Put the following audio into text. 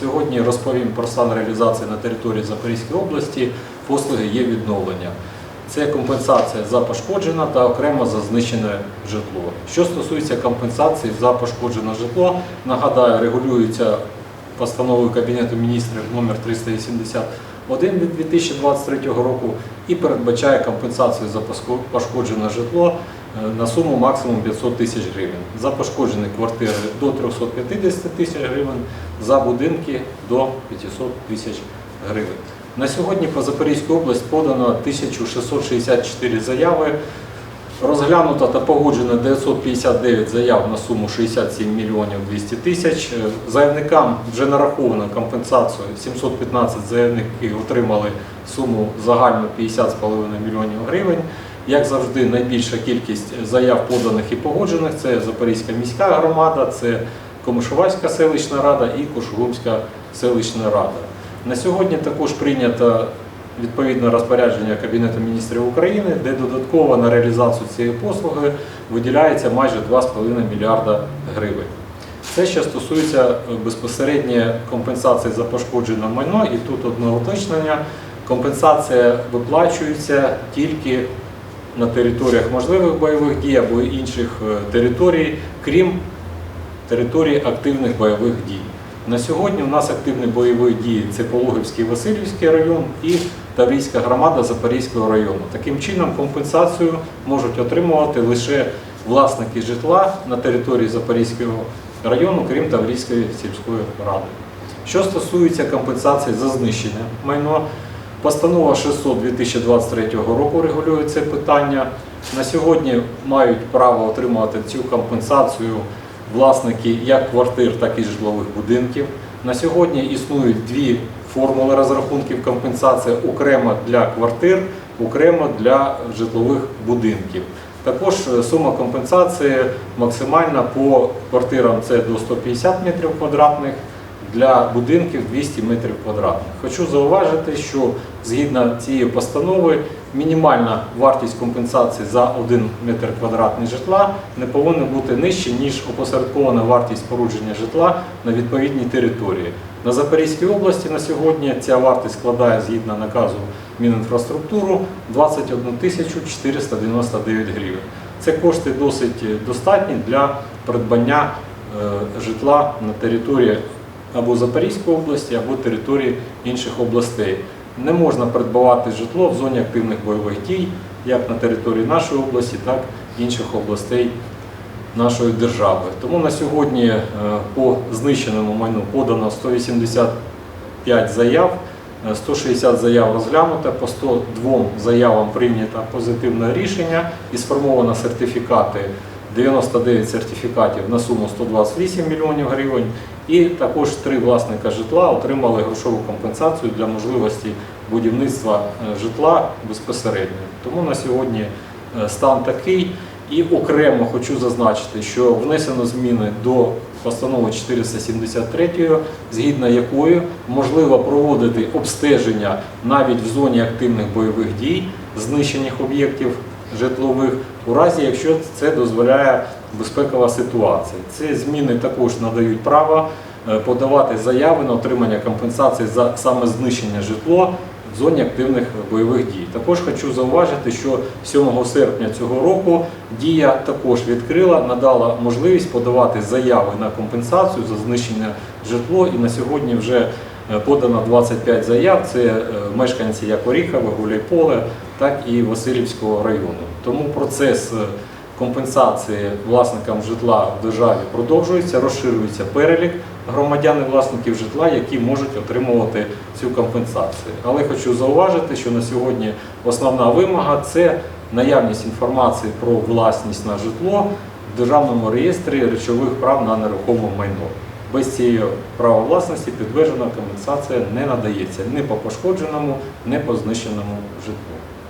Сьогодні розповім про стан реалізації на території Запорізької області. Послуги є відновлення. Це компенсація за пошкоджене та окремо за знищене житло. Що стосується компенсації за пошкоджене житло, нагадаю, регулюється постановою Кабінету міністрів номер 381 від 2023 року і передбачає компенсацію за пошкоджене житло на суму максимум 500 тисяч гривень. За пошкоджені квартири до 350 тисяч гривень, за будинки до 500 тисяч гривень. На сьогодні по Запорізькій області подано 1664 заяви. Розглянуто та погоджено 959 заяв на суму 67 мільйонів 200 тисяч. Е, Заявникам вже нараховано компенсацію. 715 заявників отримали суму загальну 50,5 мільйонів гривень. Як завжди, найбільша кількість заяв поданих і погоджених це Запорізька міська громада, це Комишувацька селищна рада і Кошугумська селищна рада. На сьогодні також прийнято відповідне розпорядження Кабінету міністрів України, де додатково на реалізацію цієї послуги виділяється майже 2,5 мільярда гривень. Це що стосується е, безпосередньо компенсації за пошкоджене майно, і тут одне уточнення. Компенсація виплачується тільки на територіях можливих бойових дій або інших е, територій, крім території активних бойових дій. На сьогодні у нас активні бойові дії це Пологівський Васильівський район і Таврійська громада Запорізького району. Таким чином компенсацію можуть отримувати лише власники житла на території Запорізького району, крім Таврійської сільської ради. Що стосується компенсації за знищене майно, постанова 600 2023 року регулює це питання. На сьогодні мають право отримувати цю компенсацію власники як квартир, так і житлових будинків. На сьогодні існують дві формули розрахунків компенсації окремо для квартир, окремо для житлових будинків. Також е, сума компенсації максимальна по квартирам це до 150 метрів квадратних, для будинків 200 метрів квадратних. Хочу зауважити, що згідно цієї постанови мінімальна вартість компенсації за 1 метр квадратний житла не повинна бути нижче, ніж опосередкована вартість спорудження житла на відповідній території. На Запорізькій області на сьогодні ця вартість складає згідно наказу Мінінфраструктуру 21 тисячу 499 гривень. Це кошти досить достатні для придбання е, житла на території або Запорізької області, або території інших областей. Не можна придбавати житло в зоні активних бойових дій, як на території нашої області, так і інших областей нашої держави. Тому на сьогодні е, по знищеному майну подано 185 заяв, е, 160 заяв розглянуто, по 102 заявам прийнято позитивне рішення і сформовано сертифікати 99 сертифікатів на суму 128 мільйонів гривень. І також три власника житла отримали грошову компенсацію для можливості будівництва е, житла безпосередньо. Тому на сьогодні е, стан такий. І окремо хочу зазначити, що внесено зміни до постанови 473, згідно якої можливо проводити обстеження навіть в зоні активних бойових дій знищених об'єктів житлових, у разі якщо це дозволяє безпекова ситуація. Ці зміни також надають право е, подавати заяви на отримання компенсації за саме знищення житло в зоні активних бойових дій. Також хочу зауважити, що 7 серпня цього року дія також відкрила, надала можливість подавати заяви на компенсацію за знищене житло. І на сьогодні вже е, подано 25 заяв. Це е, мешканці як Оріхове, Гуляйполе, так і Васильівського району. Тому процес е, компенсації власникам житла в державі продовжується, розширюється перелік громадян і власників житла, які можуть отримувати цю компенсацію. Але хочу зауважити, що на сьогодні основна вимога це наявність інформації про власність на житло в державному реєстрі речових прав на нерухоме майно. Без цієї права власності підтверджена компенсація не надається ні по пошкодженому, ні по знищеному житлу.